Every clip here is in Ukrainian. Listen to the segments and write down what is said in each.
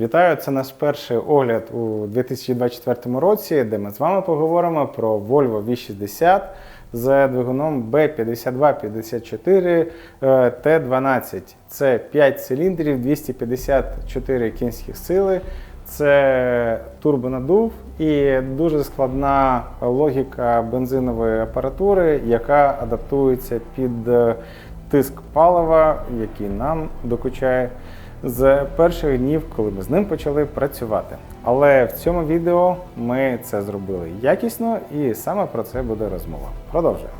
Вітаю! Це наш перший огляд у 2024 році, де ми з вами поговоримо про Volvo V60 з двигуном B5254 е, T12. Це 5 циліндрів, 254 кінських сили. Це турбонадув і дуже складна логіка бензинової апаратури, яка адаптується під е, тиск палива, який нам докучає з перших днів, коли ми з ним почали працювати. Але в цьому відео ми це зробили якісно, і саме про це буде розмова. Продовжуємо.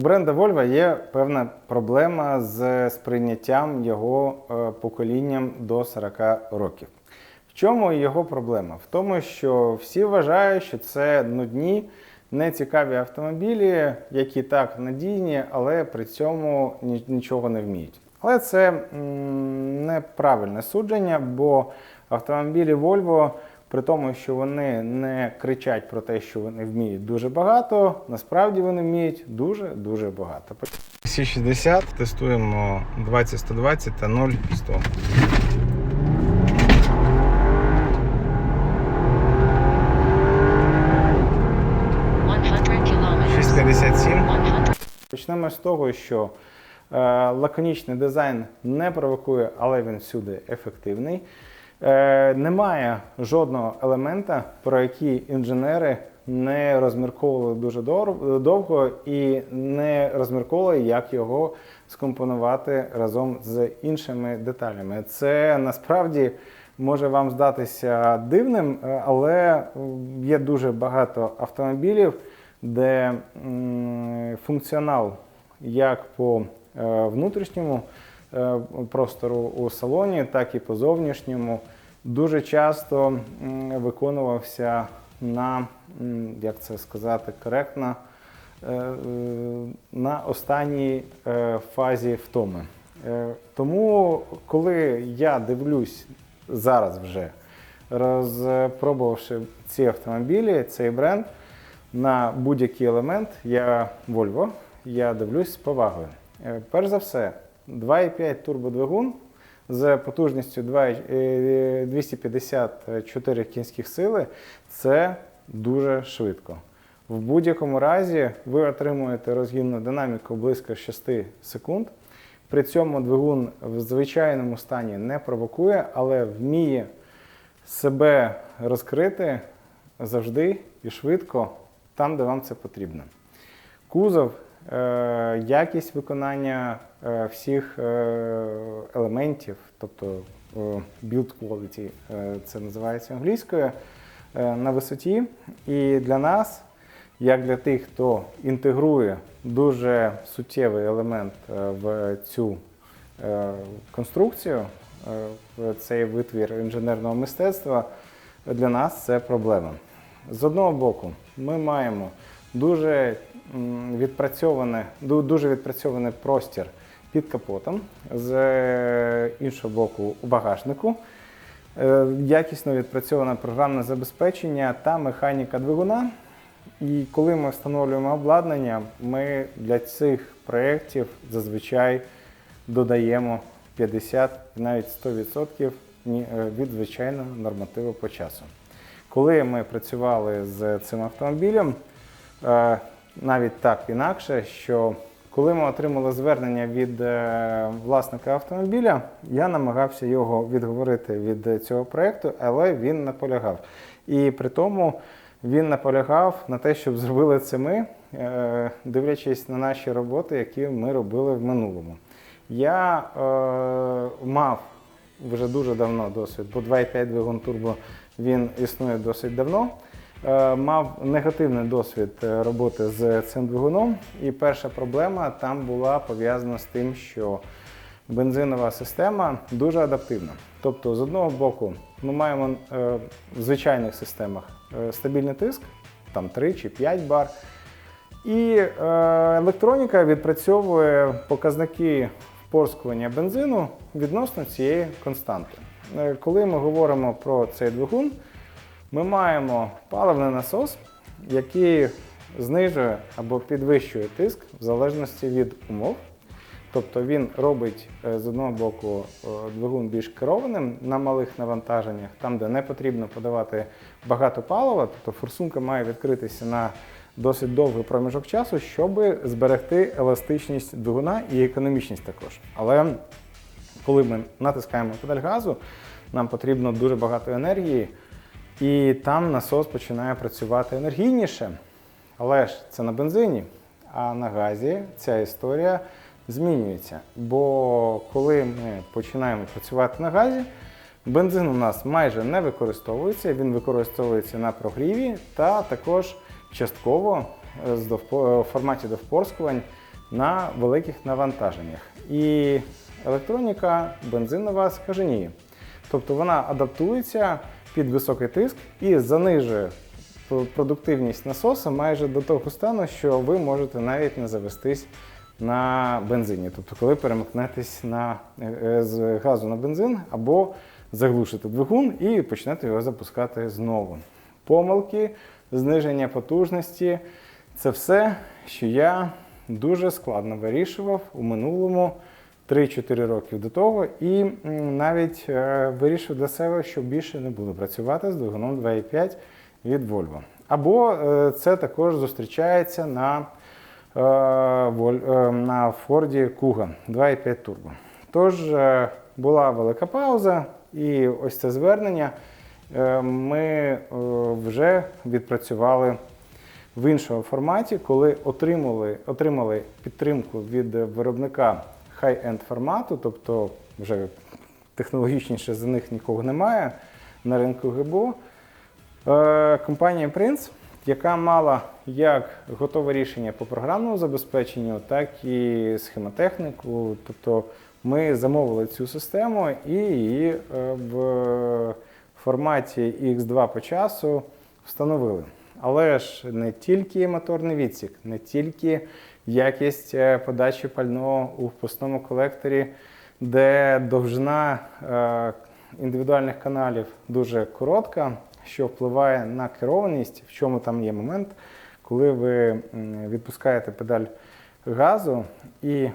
Бренда Volvo є певна проблема з сприйняттям його е, поколінням до 40 років. В чому його проблема? В тому, що всі вважають, що це нудні, нецікаві автомобілі, які так надійні, але при цьому нічого не вміють. Але це м, неправильне судження, бо автомобілі Volvo, при тому, що вони не кричать про те, що вони вміють дуже багато, насправді вони вміють дуже-дуже багато. Сі60 тестуємо 20-120 та 0-100. 100 kilometers. 6,57. 100. Почнемо з того, що е, лаконічний дизайн не провокує, але він всюди ефективний. Е, немає жодного елемента, про який інженери не розмірковували дуже довго і не розмірковували, як його скомпонувати разом з іншими деталями. Це насправді може вам здатися дивним, е, але є дуже багато автомобілів, де функціонал як по е, внутрішньому простору у салоні, так і по зовнішньому дуже часто виконувався на, як це сказати коректно, е, е, на останній е, фазі втоми. Е, Тому, коли я дивлюсь зараз вже, розпробувавши ці автомобілі, цей бренд, на будь-який елемент, я Volvo, я дивлюсь з повагою. Е, Перш за все, 2,5 турбодвигун з потужністю 2, е, 254 кінських сили це дуже швидко. В будь-якому разі ви отримуєте розгінну динаміку близько 6 секунд. При цьому двигун в звичайному стані не провокує, але вміє себе розкрити завжди і швидко там, де вам це потрібно. Кузов, якість виконання е, всіх е, елементів, тобто е, build quality, е, це називається англійською, е, на висоті. І для нас, як для тих, хто інтегрує дуже суттєвий елемент е, в цю е, конструкцію, е, в цей витвір інженерного мистецтва, для нас це проблема. З одного боку, ми маємо дуже відпрацьоване, дуже відпрацьований простір під капотом, з е, іншого боку, у багажнику. е, якісно відпрацьоване програмне забезпечення та механіка двигуна. І коли ми встановлюємо обладнання, ми для цих проєктів зазвичай додаємо 50 навіть 100% е, від звичайного нормативу по часу. Коли ми працювали з цим автомобілем, навіть так інакше, що коли ми отримали звернення від е, власника автомобіля, я намагався його відговорити від цього проєкту, але він наполягав. І при тому він наполягав на те, щоб зробили це ми, е, дивлячись на наші роботи, які ми робили в минулому. Я е, мав вже дуже давно досвід, бо 2,5 двигун турбо він існує досить давно. Е, Мав негативний досвід е, роботи з цим двигуном, і перша проблема там була пов'язана з тим, що бензинова система дуже адаптивна. Тобто, з одного боку, ми маємо е, в звичайних системах стабільний тиск, там 3 чи 5 бар. І електроніка відпрацьовує показники впорскування бензину відносно цієї константи. Коли ми говоримо про цей двигун, ми маємо паливний насос, який знижує або підвищує тиск в залежності від умов. Тобто він робить е, з одного боку е, двигун більш керованим на малих навантаженнях, там, де не потрібно подавати багато палива, тобто форсунка має відкритися на досить довгий проміжок часу, щоб зберегти еластичність двигуна і економічність також. Але коли ми натискаємо педаль газу, нам потрібно дуже багато енергії, і там насос починає працювати енергійніше. Але ж це на бензині, а на газі ця історія змінюється. Бо коли ми починаємо працювати на газі, бензин у нас майже не використовується, він використовується на прогріві та також частково е, довпо- е, в форматі довпорскувань на великих навантаженнях. І електроніка бензинова скаженіє. Тобто вона адаптується під високий тиск і занижує продуктивність насоса майже до того стану, що ви можете навіть не завестись на бензині. Тобто, коли перемикнетесь на, е, з газу на бензин або заглушите двигун і почнете його запускати знову. Помилки, зниження потужності це все, що я дуже складно вирішував у минулому 3-4 роки до того, і навіть е, вирішив для себе, що більше не буду працювати з двигуном 2.5 від Volvo. Або е, це також зустрічається на, е, на Ford Kuga 2.5 Turbo. Тож була велика пауза, і ось це звернення ми вже відпрацювали в іншому форматі, коли отримали, отримали підтримку від виробника хай-енд формату, тобто вже технологічніше за них нікого немає на ринку ГБО. Е, Компанія Prince, яка мала як готове рішення по програмному забезпеченню, так і схемотехніку. Тобто ми замовили цю систему і її е, в форматі X2 по часу встановили. Але ж не тільки моторний відсік, не тільки якість е, подачі пального у впускному колекторі, де довжина е, індивідуальних каналів дуже коротка, що впливає на керованість, в чому там є момент, коли ви відпускаєте педаль газу і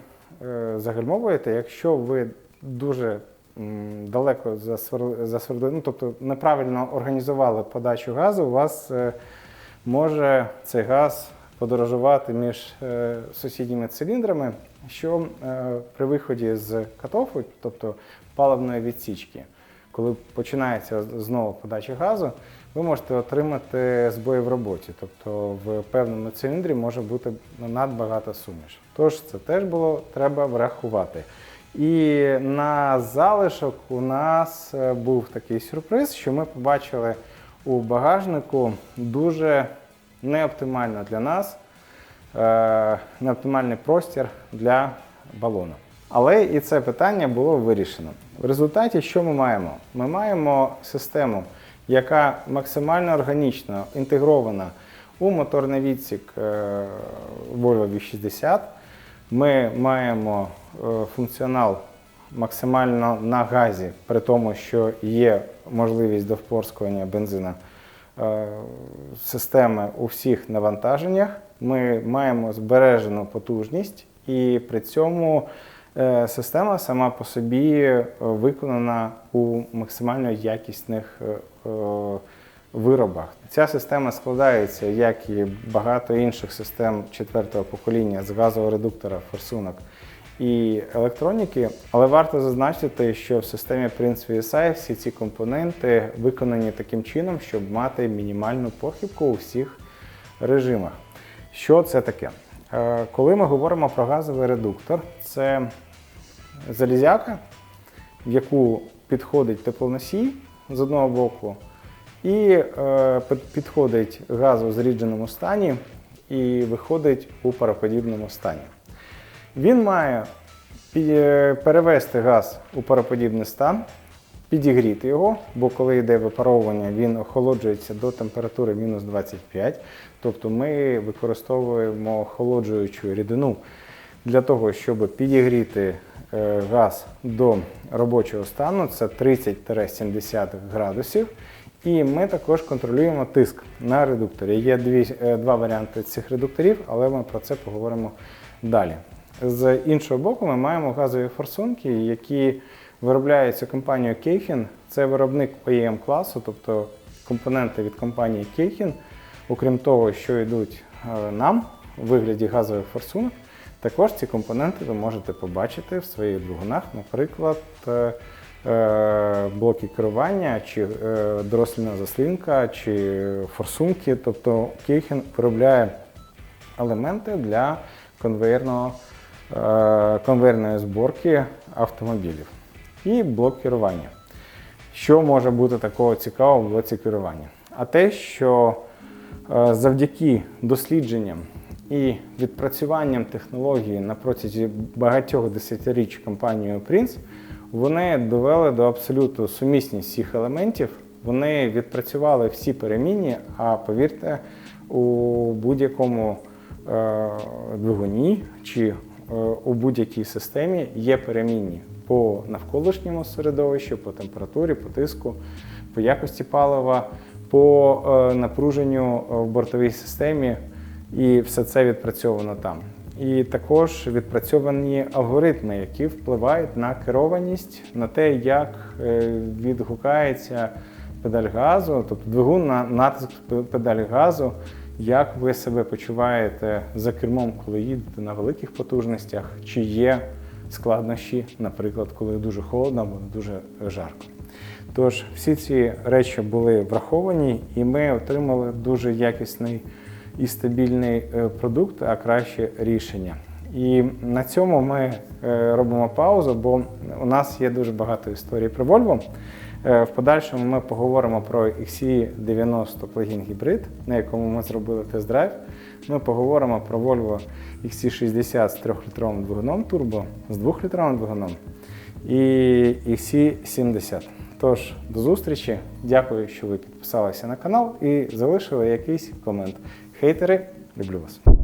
е, загальмовуєте, якщо ви дуже далеко засверли, ну, тобто неправильно організували подачу газу, у вас може цей газ подорожувати між е, сусідніми циліндрами, що е, при виході з катофу, тобто паливної відсічки, коли починається знову подача газу, ви можете отримати збої в роботі. Тобто в певному циліндрі може бути надбагато суміш. Тож це теж було треба врахувати. І на залишок у нас е, був такий сюрприз, що ми побачили у багажнику дуже неоптимально для нас, е, неоптимальний простір для балону. Але і це питання було вирішено. В результаті, що ми маємо? Ми маємо систему, яка максимально органічно інтегрована у моторний відсік е, Volvo V60. Ми маємо е, функціонал максимально на газі, при тому, що є можливість до впорскування бензина системи у всіх навантаженнях. Ми маємо збережену потужність, і при цьому е, система сама по собі е, виконана у максимально якісних е, е, виробах. Ця система складається, як і багато інших систем четвертого покоління з газового редуктора, форсунок і електроніки. Але варто зазначити, що в системі Prince VSI всі ці компоненти виконані таким чином, щоб мати мінімальну похибку у всіх режимах. Що це таке? Е, Коли ми говоримо про газовий редуктор, це залізяка, в яку підходить теплоносій з одного боку, і е, підходить газ у зрідженому стані і виходить у пароподібному стані. Він має е, перевести газ у пароподібний стан, підігріти його, бо коли йде випаровування, він охолоджується до температури мінус 25. Тобто ми використовуємо охолоджуючу рідину для того, щоб підігріти е, газ до робочого стану, це 30-70 градусів. І ми також контролюємо тиск на редукторі. Є дві, е, два варіанти цих редукторів, але ми про це поговоримо далі. З іншого боку, ми маємо газові форсунки, які виробляються компанією Кейхін. Це виробник OEM класу, тобто компоненти від компанії Кейхін. Окрім того, що йдуть е, нам у вигляді газових форсунок, також ці компоненти ви можете побачити в своїх двигунах, наприклад, е, е, блоки керування, чи доросліна заслінка, чи форсунки. Тобто Кейхін виробляє елементи для конвейерного, конвейерної зборки автомобілів і блок керування. Що може бути такого цікавого в блоці керування? А те, що е, завдяки дослідженням і відпрацюванням технології на протязі багатьох десятиріч компанією Prince, вони довели до абсолюту сумісність всіх елементів. Вони відпрацювали всі перемінні, а повірте, у будь-якому е, двигуні чи е, у будь-якій системі є перемінні по навколишньому середовищу, по температурі, по тиску, по якості палива, по е, напруженню в бортовій системі, і все це відпрацьовано там. І також відпрацьовані алгоритми, які впливають на керованість, на те, як е, відгукається педаль газу, тобто двигун на натиск педалі газу, як ви себе почуваєте за кермом, коли їдете на великих потужностях, чи є складнощі, наприклад, коли дуже холодно або дуже жарко. Тож всі ці речі були враховані, і ми отримали дуже якісний і стабільний е, продукт, а краще рішення. І на цьому ми е, робимо паузу, бо у нас є дуже багато історій про Volvo. Е, В подальшому ми поговоримо про XC90 плагін гібрид, на якому ми зробили тест-драйв. Ми поговоримо про Volvo XC60 з 3-літровим двигуном турбо, з 2-літровим двигуном і XC70. Тож, до зустрічі. Дякую, що ви підписалися на канал і залишили якийсь комент. Хейтери, люблю вас.